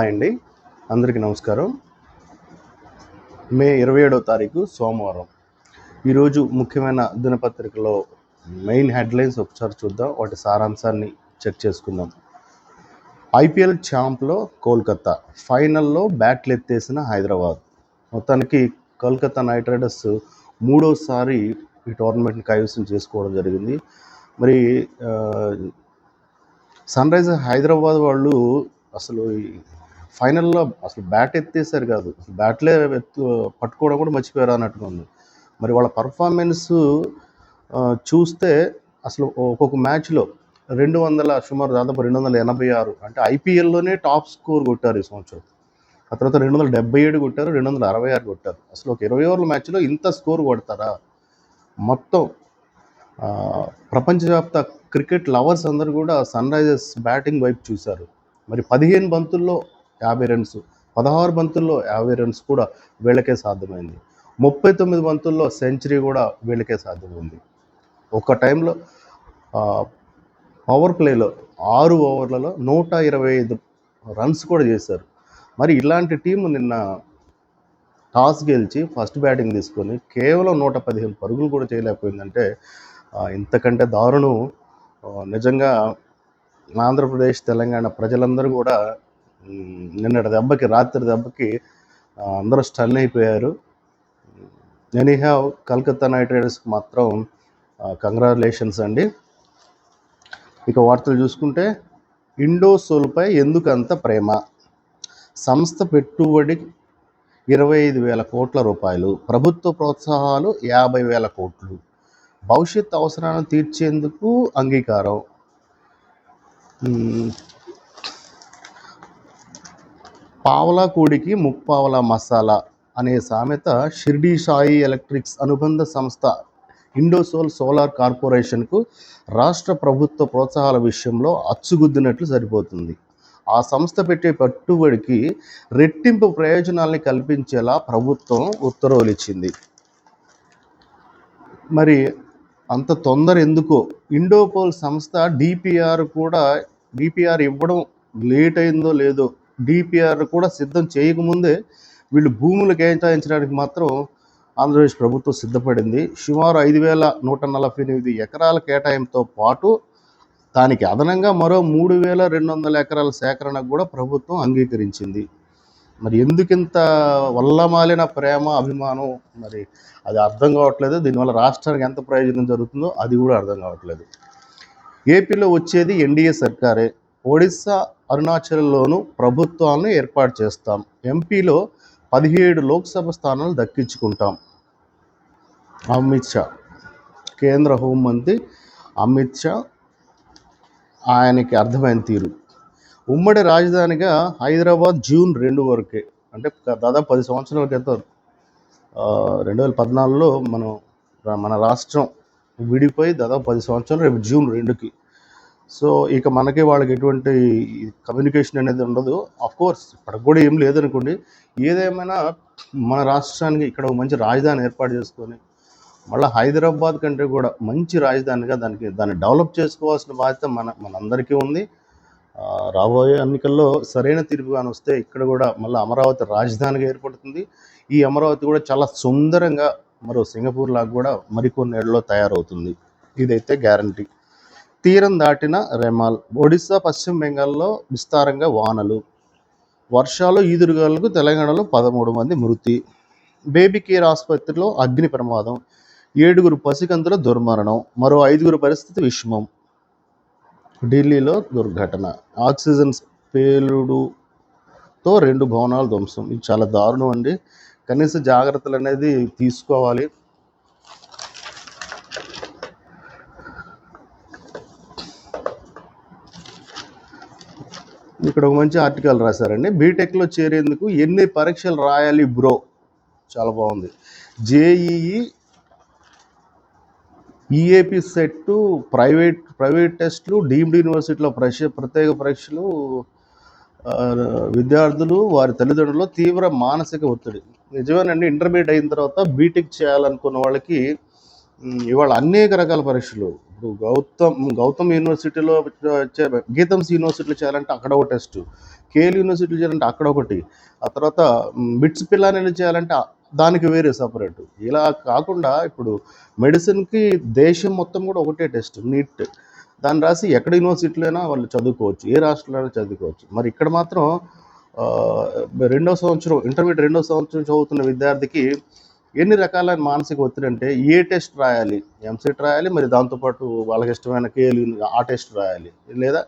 Hi అండి. అందరికీ నమస్కారం. మే ఇరవై ఏడవ తారీఖు సోమవారం. ఈరోజు ముఖ్యమైన దినపత్రికలో మెయిన్ హెడ్లైన్స్ ఒకసారి చూద్దాం వాటి సారాంశాన్ని చెక్ చేసుకుందాం. ఐపీఎల్ ఛాంప్లో కోల్కతా ఫైనల్లో బ్యాట్లు ఎత్తేసిన హైదరాబాద్. మొత్తానికి కోల్కతా నైట్ రైడర్స్ మూడోసారి ఈ టోర్నమెంట్ని కైవసం చేసుకోవడం జరిగింది. మరి సన్ రైజర్ హైదరాబాద్ వాళ్ళు అసలు ఈ ఫైనల్లో అసలు బ్యాట్ ఎత్తేసారు కాదు. అసలు బ్యాట్లే ఎత్తు పట్టుకోవడం కూడా మర్చిపోయారు అన్నట్టుగా ఉంది. మరి వాళ్ళ పర్ఫార్మెన్స్ చూస్తే అసలు ఒక్కొక్క మ్యాచ్లో రెండు వందల సుమారు దాదాపు రెండు వందల ఎనభై ఆరు అంటే ఐపీఎల్లోనే టాప్ స్కోర్ కొట్టారు ఈ సంవత్సరం. ఆ తర్వాత రెండు వందల డెబ్బై ఏడు కొట్టారు రెండు వందల అరవై ఆరు కొట్టారు. అసలు ఒక ఇరవై ఓవర్ల మ్యాచ్లో ఇంత స్కోర్ కొడతారా? మొత్తం ప్రపంచవ్యాప్త క్రికెట్ లవర్స్ అందరూ కూడా సన్ రైజర్స్ బ్యాటింగ్ వైపు చూశారు. మరి పదిహేను బంతుల్లో యాభై రన్స్. పదహారు బంతుల్లో యాభై రన్స్ కూడా వీళ్ళకే సాధ్యమైంది. ముప్పై తొమ్మిది బంతుల్లో సెంచరీ కూడా వీళ్ళకే సాధ్యమైంది. ఒక టైంలో పవర్ ప్లేలో ఆరు ఓవర్లలో నూట ఇరవై ఐదు రన్స్ కూడా చేశారు. మరి ఇలాంటి టీము నిన్న టాస్ గెలిచి ఫస్ట్ బ్యాటింగ్ తీసుకొని కేవలం నూట పదిహేను పరుగులు కూడా చేయలేకపోయిందంటే ఇంతకంటే దారుణం. నిజంగా ఆంధ్రప్రదేశ్ తెలంగాణ ప్రజలందరూ కూడా నిన్నటి దెబ్బకి రాత్రి దెబ్బకి అందరూ స్టన్ అయిపోయారు. ఎనీహావ్ కలకత్తా నైట్ రైడర్స్కి మాత్రం కంగ్రాచులేషన్స్ అండి. ఇక వార్తలు చూసుకుంటే ఇండోసోల్పై ఎందుకు అంత ప్రేమ? సంస్థ పెట్టుబడి ఇరవై ఐదు వేల కోట్ల రూపాయలు ప్రభుత్వ ప్రోత్సాహాలు యాభై వేల కోట్లు. భవిష్యత్ అవసరాలను తీర్చేందుకు అంగీకారం. పావలా కూడికి ముప్పావలా మసాలా అనే సామెత షిర్డీ సాయి ఎలక్ట్రిక్స్ అనుబంధ సంస్థ ఇండోసోల్ సోలార్ కార్పొరేషన్కు రాష్ట్ర ప్రభుత్వ ప్రోత్సాహాల విషయంలో అచ్చుగుద్దినట్లు సరిపోతుంది. ఆ సంస్థ పెట్టే పెట్టుబడికి రెట్టింపు ప్రయోజనాల్ని కల్పించేలా ప్రభుత్వం ఉత్తర్వులు ఇచ్చింది మరి అంత తొందర ఎందుకో? ఇండోపోల్ సంస్థ డిపిఆర్ కూడా డిపిఆర్ ఇవ్వడం లేట్ అయిందో లేదో డిపిఆర్ కూడా సిద్ధం చేయకముందే వీళ్ళు భూములు కేటాయించడానికి మాత్రం ఆంధ్రప్రదేశ్ ప్రభుత్వం సిద్ధపడింది. సుమారు ఐదు వేల నూట నలభై ఎనిమిది ఎకరాల కేటాయింపుతో పాటు దానికి అదనంగా మరో మూడు వేల రెండు వందల ఎకరాల సేకరణకు కూడా ప్రభుత్వం అంగీకరించింది. మరి ఎందుకింత వల్లమాలిన ప్రేమ అభిమానం? మరి అది అర్థం కావట్లేదు. దీనివల్ల రాష్ట్రానికి ఎంత ప్రయోజనం జరుగుతుందో అది కూడా అర్థం కావట్లేదు. ఏపీలో వచ్చేది ఎన్డీఏ సర్కారే. ఒడిస్సా అరుణాచల్లోనూ ప్రభుత్వాలను ఏర్పాటు చేస్తాం. ఎంపీలో పదిహేడు లోక్సభ స్థానాలు దక్కించుకుంటాం. అమిత్ షా. కేంద్ర హోంమంత్రి అమిత్ షా ఆయనకి అర్థమైన తీరు. ఉమ్మడి రాజధానిగా హైదరాబాద్ జూన్ రెండు వరకే. అంటే దాదాపు పది సంవత్సరాల క్రితం రెండు వేల పద్నాలుగులో మనం మన రాష్ట్రం విడిపోయి దాదాపు పది సంవత్సరాలు రేపు జూన్ రెండుకి. సో ఇక మనకి వాళ్ళకి ఎటువంటి కమ్యూనికేషన్ అనేది ఉండదు. కోర్స్ ఇప్పటికి కూడా ఏం లేదనుకోండి. ఏదేమైనా మన రాష్ట్రానికి ఇక్కడ ఒక మంచి రాజధాని ఏర్పాటు చేసుకొని మళ్ళీ హైదరాబాద్ కంటే కూడా మంచి రాజధానిగా దానికి దాన్ని డెవలప్ చేసుకోవాల్సిన బాధ్యత మన మనందరికీ ఉంది. రాబోయే ఎన్నికల్లో సరైన తీర్పు కానీ వస్తే ఇక్కడ కూడా మళ్ళీ అమరావతి రాజధానిగా ఏర్పడుతుంది. ఈ అమరావతి కూడా చాలా సుందరంగా మరో సింగపూర్ లాగా కూడా మరికొన్నేళ్ళలో తయారవుతుంది. ఇదైతే గ్యారంటీ తీరం దాటిన రెమాల్ ఒడిశా పశ్చిమ బెంగాల్లో విస్తారంగా వానలు. వర్షాలు ఈదురుగాలకు తెలంగాణలో పదమూడు మంది మృతి. బేబీ కేర్ ఆసుపత్రిలో అగ్ని ప్రమాదం. ఏడుగురు పసికంతుల దుర్మరణం. మరో ఐదుగురు పరిస్థితి విషమం. ఢిల్లీలో దుర్ఘటన. ఆక్సిజన్ పేలుడుతో రెండు భవనాలు ధ్వంసం. ఇది చాలా దారుణం అండి. కనీస జాగ్రత్తలు అనేది తీసుకోవాలి. ఇక్కడ ఒక మంచి ఆర్టికల్ రాశారండి. బీటెక్లో చేరేందుకు ఎన్ని పరీక్షలు రాయాలి బ్రో? చాలా బాగుంది. JEE EAP CET private private టెస్టులు డీమ్డ్ యూనివర్సిటీలో పరీక్ష ప్రత్యేక పరీక్షలు విద్యార్థులు వారి తల్లిదండ్రులు తీవ్ర మానసిక ఒత్తిడి. నిజమేనండి ఇంటర్మీడియట్ అయిన తర్వాత బీటెక్ చేయాలనుకున్న వాళ్ళకి ఇవాళ అనేక రకాల పరీక్షలు ఇప్పుడు గౌతమ్ గౌతమ్ యూనివర్సిటీలో గీతమ్స్ యూనివర్సిటీలో చేయాలంటే అక్కడ ఒక టెస్ట్ కేఎల్ యూనివర్సిటీలో చేయాలంటే అక్కడ ఒకటి ఆ తర్వాత మిడ్స్ బిట్స్ చేయాలంటే దానికి వేరే సపరేట్. ఇలా కాకుండా ఇప్పుడు మెడిసిన్కి దేశం మొత్తం కూడా ఒకటే టెస్ట్ నీట్. దాన్ని రాసి ఎక్కడ యూనివర్సిటీలో అయినా వాళ్ళు చదువుకోవచ్చు ఏ రాష్ట్రంలో అయినా చదువుకోవచ్చు. మరి ఇక్కడ మాత్రం రెండో సంవత్సరం ఇంటర్మీడియట్ రెండో సంవత్సరం చదువుతున్న విద్యార్థికి ఎన్ని రకాల మానసిక ఒత్తిడి అంటే ఏ టెస్ట్ రాయాలి? ఎంసెట్ రాయాలి మరి దాంతోపాటు వాళ్ళకి ఇష్టమైన కేలు ఆ టెస్ట్ రాయాలి లేదా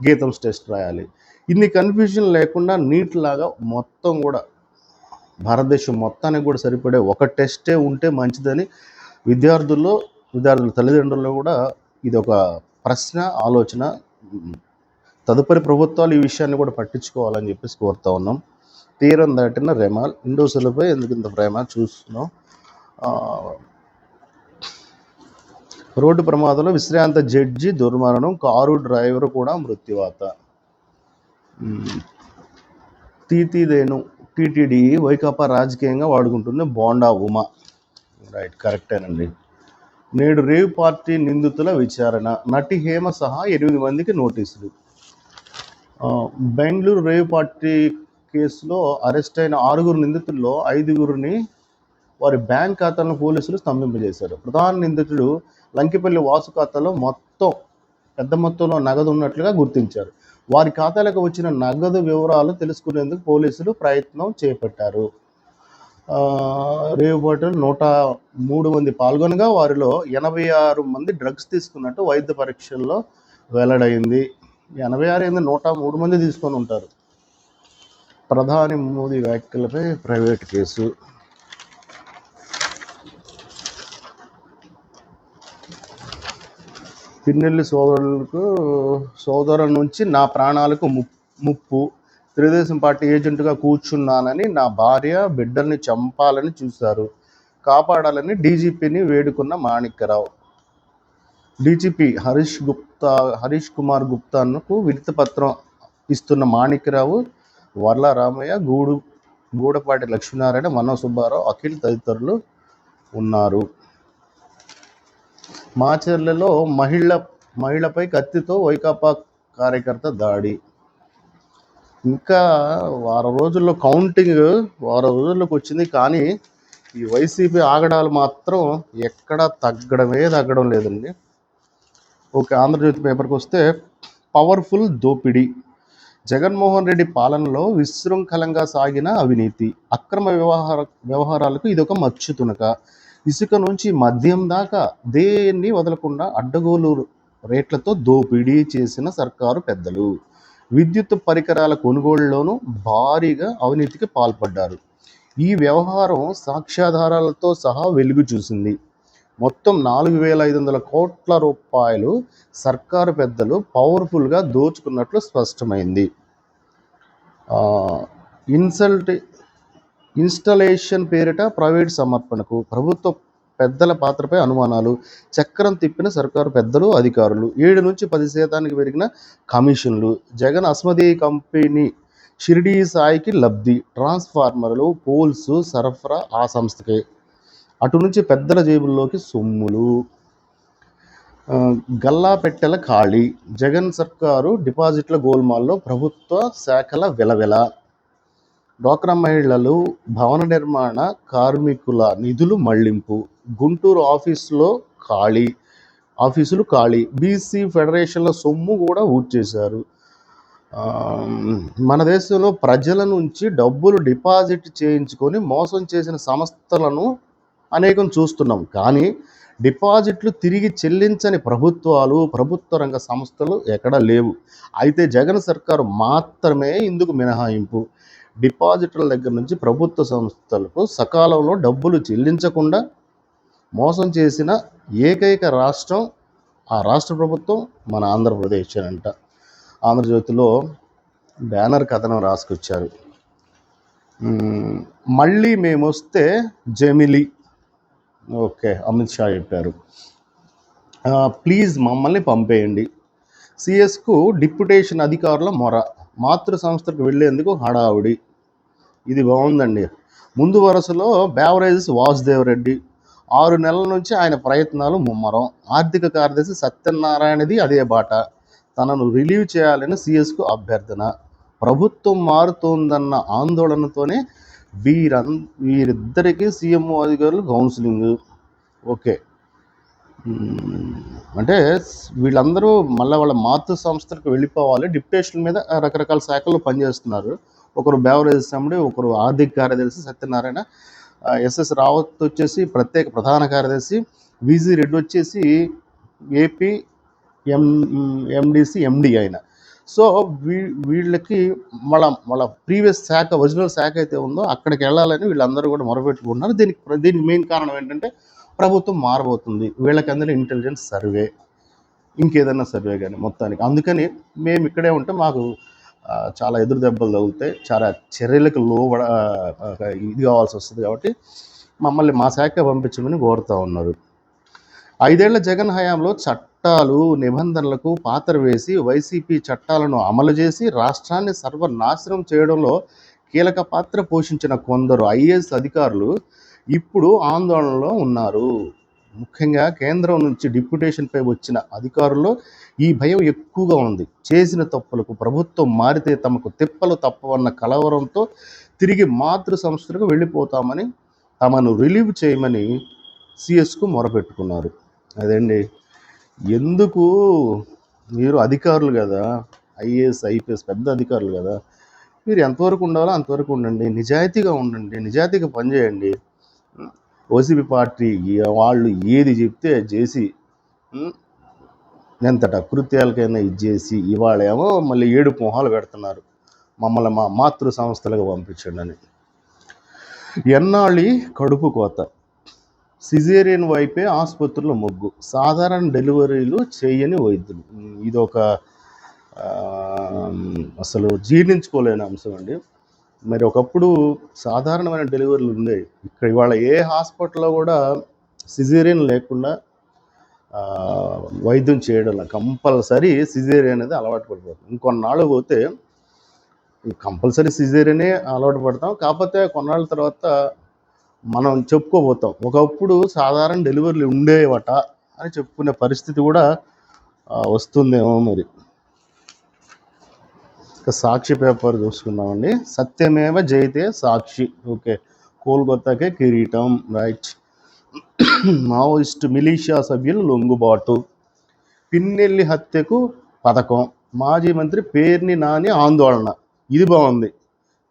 గీతమ్స్ టెస్ట్ రాయాలి. ఇన్ని కన్ఫ్యూజన్ లేకుండా నీట్ లాగా మొత్తం కూడా భారతదేశం మొత్తానికి కూడా సరిపడే ఒక టెస్టే ఉంటే మంచిదని విద్యార్థుల్లో విద్యార్థుల తల్లిదండ్రుల్లో కూడా ఇది ఒక ప్రశ్న ఆలోచన. తదుపరి ప్రభుత్వాలు ఈ విషయాన్ని కూడా పట్టించుకోవాలని చెప్పేసి కోరుతా ఉన్నాం. తీరం దాటిన రెమాల్. ఇండోసులపై ఎందుకు ఇంత ప్రేమ చూస్తున్నాం రోడ్డు ప్రమాదంలో విశ్రాంత జడ్జి దుర్మరణం కారు డ్రైవర్ కూడా మృత్యువాత. తీతీదేను టీటీడీ వైకాపా రాజకీయంగా వాడుకుంటుంది బోండా ఉమా. రైట్ కరెక్టేనండి. నేడు రేవ్ పార్టీ నిందితుల విచారణ. నటి హేమ సహా ఎనిమిది మందికి నోటీసులు. బెంగళూరు రేవ్ పార్టీ కేసులో అరెస్ట్ అయిన ఆరుగురు నిందితుల్లో ఐదుగురిని వారి బ్యాంక్ ఖాతాలను పోలీసులు స్తంభింపజేశారు. ప్రధాన నిందితుడు లంకిపల్లి వాసు ఖాతాలో మొత్తం పెద్ద మొత్తంలో నగదు ఉన్నట్లుగా గుర్తించారు. వారి ఖాతాలకు వచ్చిన నగదు వివరాలు తెలుసుకునేందుకు పోలీసులు ప్రయత్నం చేపట్టారు. ఆ, నూట మూడు మంది పాల్గొనగా వారిలో ఎనభై ఆరు మంది డ్రగ్స్ తీసుకున్నట్టు వైద్య పరీక్షల్లో వెల్లడైంది. ఎనభై ఆరు ఏంది నూట మూడు మంది తీసుకొని ఉంటారు. ప్రధాని మోదీ వ్యాఖ్యలపై ప్రైవేట్ కేసు. పిన్నెల్లి సోదరులకు సోదరు నుంచి నా ప్రాణాలకు ముప్పు. తెలుగుదేశం పార్టీ ఏజెంట్గా కూర్చున్నానని నా భార్య బిడ్డల్ని చంపాలని చూశారు. కాపాడాలని డీజీపీని వేడుకున్న మాణిక్యరావు. డీజీపీ హరీష్ గుప్తా హరీష్ కుమార్ గుప్తాకు వినతి పత్రం ఇస్తున్న మాణిక్యరావు వర్ల రామయ్య గూడు గూడపాటి లక్ష్మీనారాయణ మనో సుబ్బారావు అఖిల్ తదితరులు ఉన్నారు. మాచర్లలో మహిళ మహిళపై కత్తితో వైకాపా కార్యకర్త దాడి. ఇంకా వారం రోజుల్లో కౌంటింగ్ వారం రోజుల్లోకి వచ్చింది కానీ ఈ వైసీపీ ఆగడాలు మాత్రం ఎక్కడ తగ్గడమే తగ్గడం లేదండి. ఓకే ఆంధ్రజ్యోతి పేపర్కి వస్తే పవర్ఫుల్ దోపిడీ. జగన్మోహన్ రెడ్డి పాలనలో విశృంఖలంగా సాగిన అవినీతి అక్రమ వ్యవహార వ్యవహారాలకు ఇదొక మచ్చు తునక. ఇసుక నుంచి మద్యం దాకా దేన్ని వదలకుండా అడ్డగోలు రేట్లతో దోపిడీ చేసిన సర్కారు పెద్దలు. విద్యుత్ పరికరాల కొనుగోలులోనూ భారీగా అవినీతికి పాల్పడ్డారు. ఈ వ్యవహారం సాక్ష్యాధారాలతో సహా వెలుగు చూసింది. మొత్తం నాలుగు వేల ఐదు వందల కోట్ల రూపాయలు సర్కారు పెద్దలు పవర్ఫుల్గా దోచుకున్నట్లు స్పష్టమైంది. ఇన్సల్ట్ ఇన్స్టలేషన్ పేరిట ప్రైవేట్ సమర్పణకు ప్రభుత్వ పెద్దల పాత్రపై అనుమానాలు చక్రం తిప్పిన సర్కారు పెద్దలు అధికారులు. ఏడు నుంచి పది శాతానికి పెరిగిన కమిషన్లు. జగన్ అస్మదీ కంపెనీ షిరిడీ సాయికి లబ్ధి. ట్రాన్స్ఫార్మర్లు పోల్స్ సరఫరా ఆ సంస్థకే. అటు నుంచి పెద్దల జేబుల్లోకి సొమ్ములు. గల్లా పెట్టెల ఖాళీ. జగన్ సర్కారు డిపాజిట్ల గోల్మాల్లో ప్రభుత్వ శాఖల వెలవెల. డ్వాక్రా మహిళలు భవన నిర్మాణ కార్మికుల నిధులు మళ్ళింపు. గుంటూరు ఆఫీసులో ఖాళీ. ఆఫీసులు ఖాళీ. బీసీ ఫెడరేషన్ల సొమ్ము కూడా ఊడ్చేశారు. మన దేశంలో ప్రజల నుంచి డబ్బులు డిపాజిట్ చేయించుకొని మోసం చేసిన సంస్థలను అనేకం చూస్తున్నాం. కానీ డిపాజిట్లు తిరిగి చెల్లించని ప్రభుత్వాలు ప్రభుత్వ రంగ సంస్థలు ఎక్కడా లేవు. అయితే జగన్ సర్కారు మాత్రమే ఇందుకు మినహాయింపు. డిపాజిటర్ల దగ్గర నుంచి ప్రభుత్వ సంస్థలకు సకాలంలో డబ్బులు చెల్లించకుండా మోసం చేసిన ఏకైక రాష్ట్రం ఆ రాష్ట్ర ప్రభుత్వం మన ఆంధ్రప్రదేశ్ అంట. ఆంధ్రజ్యోతిలో బ్యానర్ కథనం రాసుకొచ్చారు. మళ్ళీ మేము వస్తే జమిలీ. ఓకే అమిత్ షా చెప్పారు. ప్లీజ్ మమ్మల్ని పంపేయండి. సిఎస్కు డిప్యుటేషన్ అధికారుల మొర మాతృ సంస్థకు వెళ్ళేందుకు హడావుడి. ఇది బాగుందండి. ముందు వరుసలో బ్యావరేజెస్ వాసుదేవ్ రెడ్డి ఆరు నెలల నుంచి ఆయన ప్రయత్నాలు ముమ్మరం. ఆర్థిక కార్యదర్శి సత్యనారాయణది అదే బాట. తనను రిలీవ్ చేయాలని సిఎస్కు అభ్యర్థన. ప్రభుత్వం మారుతోందన్న ఆందోళనతోనే వీరం వీరిద్దరికీ సీఎంఓ అధికారులు కౌన్సిలింగ్. ఓకే. అంటే వీళ్ళందరూ మళ్ళీ వాళ్ళ మాతృ సంస్థలకు వెళ్ళిపోవాలి. డిప్యుటేషన్ మీద రకరకాల శాఖల్లో పనిచేస్తున్నారు. ఒకరు బేవరేజ్ అమ్మడి ఒకరు ఆర్థిక కార్యదర్శి సత్యనారాయణ. ఎస్ఎస్ రావత్ వచ్చేసి ప్రత్యేక ప్రధాన కార్యదర్శి. విజి రెడ్డి వచ్చేసి ఏపీ ఎం ఎండిసి ఎండి ఆయన. సో వీ వీళ్ళకి మళ్ళా వాళ్ళ ప్రీవియస్ శాఖ ఒరిజినల్ శాఖ అయితే ఉందో అక్కడికి వెళ్ళాలని వీళ్ళందరూ కూడా మొరపెట్టుకుంటున్నారు. దీనికి దీనికి మెయిన్ కారణం ఏంటంటే ప్రభుత్వం మారబోతుంది. వీళ్ళకి అందరూ ఇంటెలిజెన్స్ సర్వే ఇంకేదైనా సర్వే కానీ మొత్తానికి. అందుకని మేము ఇక్కడే ఉంటే. మాకు చాలా ఎదురు దెబ్బలు తగులుతాయి. చాలా చర్యలకు లోబడ ఇది కావాల్సి వస్తుంది కాబట్టి మమ్మల్ని మా శాఖ పంపించమని కోరుతూ ఉన్నారు. ఐదేళ్ళ జగన్ హయాంలో చట్టాలు నిబంధనలకు పాత్ర వేసి వైసీపీ చట్టాలను అమలు చేసి రాష్ట్రాన్ని సర్వనాశనం చేయడంలో కీలక పాత్ర పోషించిన కొందరు ఐఏఎస్ అధికారులు ఇప్పుడు ఆందోళనలో ఉన్నారు. ముఖ్యంగా కేంద్రం నుంచి డిప్యుటేషన్పై వచ్చిన అధికారుల్లో ఈ భయం ఎక్కువగా ఉంది. చేసిన తప్పులకు ప్రభుత్వం మారితే తమకు తిప్పలు తప్పవన్న కలవరంతో తిరిగి మాతృ సంస్థలకు వెళ్ళిపోతామని తమను రిలీవ్ చేయమని సిఎస్కు మొరపెట్టుకున్నారు. అదండి. ఎందుకు? మీరు అధికారులు కదా. ఐఏఎస్ ఐపీఎస్ పెద్ద అధికారులు కదా. మీరు ఎంతవరకు ఉండాలో అంతవరకు ఉండండి. నిజాయితీగా ఉండండి. నిజాయితీగా పనిచేయండి. ఓసీపీ పార్టీ వాళ్ళు ఏది చెప్తే అది చేసి ఉం, ఎంతట కృత్యాలకైనా ఇది చేసి ఇవాళ ఏమో మళ్ళీ ఏడు మొహాలు పెడుతున్నారు. మమ్మల్ని మా మాతృ సంస్థలకు పంపించండి అని. ఎన్నాళ్ళి కడుపు కోత. సిజేరియన్ వైపే ఆసుపత్రుల మొగ్గు. సాధారణ డెలివరీలు చేయని వైద్యులు. ఇది ఒక అసలు జీర్ణించుకోలేని అంశం అండి. మరి ఒకప్పుడు సాధారణమైన డెలివరీలు ఉండేవి ఇక్కడ ఇవాళ ఏ హాస్పిటల్లో కూడా సిజేరియన్ లేకుండా వైద్యం చేయడం కంపల్సరీ సిజేరియన్ అనేది అలవాటు పడిపోతుంది ఇంకొన్నాళ్ళు పోతే కంపల్సరీ సిజేరియనే అలవాటు పడతాం. కాకపోతే కొన్నాళ్ళ తర్వాత మనం చెప్పుకోబోతాం. ఒకప్పుడు సాధారణ డెలివరీలు ఉండేవట అని చెప్పుకునే పరిస్థితి కూడా వస్తుందేమో మరి. ఇక సాక్షి పేపర్ చూసుకుందామండి. సత్యమేవ జయితే సాక్షి. ఓకే. కోల్కతాకే కిరీటం. రైట్. మావోయిస్ట్ మిలీషియా సభ్యులు లొంగుబాటు. పిన్నెల్లి హత్యకు పథకం. మాజీ మంత్రి పేర్ని నాని ఆందోళన. ఇది బాగుంది.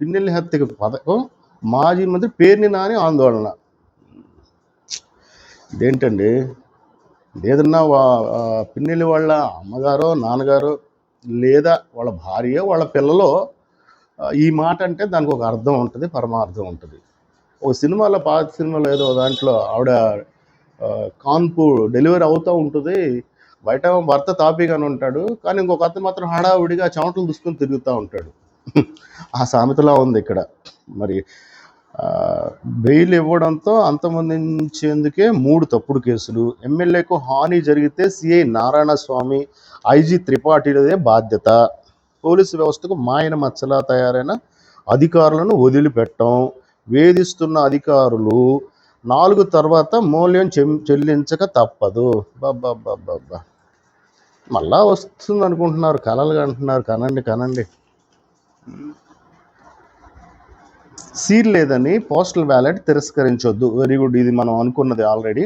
పిన్నెల్లి హత్యకు పథకం. మాజీ మంత్రి పేర్ని నాని ఆందోళన. ఇదేంటండి? ఏదన్నా వా ఆ, పిన్నెల్లి వాళ్ళ అమ్మగారో నాన్నగారో లేదా వాళ్ళ భార్య వాళ్ళ పిల్లలో ఈ మాట అంటే దానికి ఒక అర్థం ఉంటుంది పరమార్థం ఉంటుంది. ఓ సినిమాలో పాత సినిమాలో ఏదో దాంట్లో ఆవిడ కాన్పూర్ కాన్పు డెలివరీ అవుతూ ఉంటుంది. బయట భర్త తాపీగానే ఉంటాడు కానీ ఇంకొక అతను మాత్రం హడావుడిగా చెమటలు దూసుకొని తిరుగుతూ ఉంటాడు. ఆ సామెతలా ఉంది ఇక్కడ. మరి బెయిల్ ఇవ్వడంతో అంతమొందించేందుకే మూడు తప్పుడు కేసులు. ఎమ్మెల్యేకు హాని జరిగితే సిఐ నారాయణ స్వామి ఐజీ త్రిపాఠిదే బాధ్యత. పోలీసు వ్యవస్థకు మాయన మచ్చలా తయారైన అధికారులను వదిలిపెట్టం. వేధిస్తున్న అధికారులు నాలుగు తర్వాత మూల్యం చెల్లించక తప్పదు. బాబా మళ్ళా వస్తుంది అనుకుంటున్నారు కలలుగా అంటున్నారు. కనండి కనండి. సీల్ లేదని పోస్టల్ బ్యాలెట్ తిరస్కరించొద్దు. Very good. ఇది మనం అనుకున్నది ఆల్రెడీ.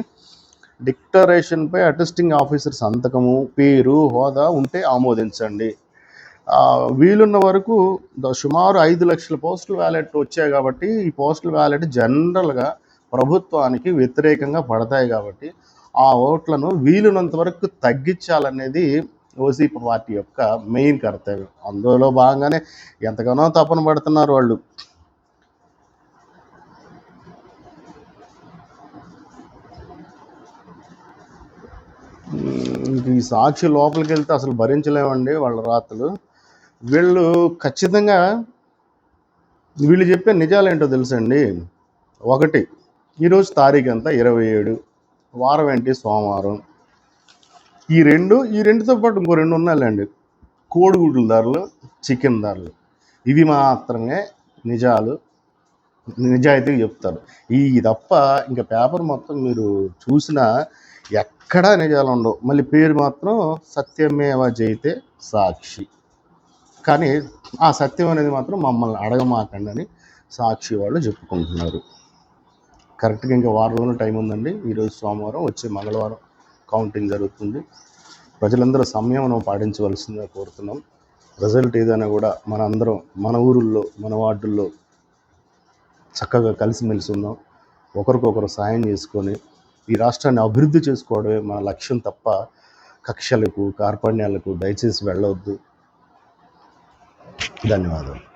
డిక్లరేషన్పై అటెస్టింగ్ ఆఫీసర్ సంతకము పేరు హోదా ఉంటే ఆమోదించండి. వీలున్న వరకు సుమారు ఐదు లక్షల పోస్టల్ బ్యాలెట్ వచ్చాయి కాబట్టి ఈ పోస్టల్ బ్యాలెట్ జనరల్గా ప్రభుత్వానికి వ్యతిరేకంగా పడతాయి కాబట్టి ఆ ఓట్లను వీలున్నంత వరకు తగ్గించాలనేది ఓసీపీ పార్టీ యొక్క మెయిన్ కర్తవ్యం. అందులో భాగంగానే ఎంతగానో తపన పడుతున్నారు వాళ్ళు. ఇంక ఈ సాక్షి లోపలికి వెళ్తే అసలు భరించలేమండి వాళ్ళ రాతలు. వీళ్ళు ఖచ్చితంగా వీళ్ళు చెప్పే నిజాలేంటో తెలుసండి? ఒకటి ఈరోజు తారీఖు అంతా ఇరవై ఏడు. వారం ఏంటి? సోమవారం. ఈ రెండు ఈ రెండుతో పాటు ఇంకో రెండు ఉన్నాయండి కోడిగుడ్ల ధరలు చికెన్ ధరలు ఇవి మాత్రమే నిజాలు. నిజాయితీగా చెప్తారు. ఈ తప్ప ఇంకా పేపర్ మొత్తం మీరు చూసినా ఎక్కడా నిజాలు ఉండవు. మళ్ళీ పేరు మాత్రం సత్యమేవ జయితే సాక్షి. కానీ ఆ సత్యం అనేది మాత్రం మమ్మల్ని అడగమాకండి అని సాక్షి వాళ్ళు చెప్పుకుంటున్నారు. కరెక్ట్గా ఇంకా వారం రోజులు టైం ఉందండి. ఈరోజు సోమవారం వచ్చే మంగళవారం కౌంటింగ్ జరుగుతుంది. ప్రజలందరూ సంయమనం పాటించవలసిందిగా కోరుతున్నాం. రిజల్ట్ ఏదైనా కూడా మన అందరం మన ఊరుల్లో మన వార్డుల్లో చక్కగా కలిసిమెలిసి ఉందాం ఒకరికొకరు సాయం చేసుకొని ఈ రాష్ట్రాన్ని అభివృద్ధి చేసుకోవడమే మన లక్ష్యం తప్ప కక్షలకు కార్పణ్యాలకు దయచేసి వెళ్ళవద్దు. ధన్యవాదాలు.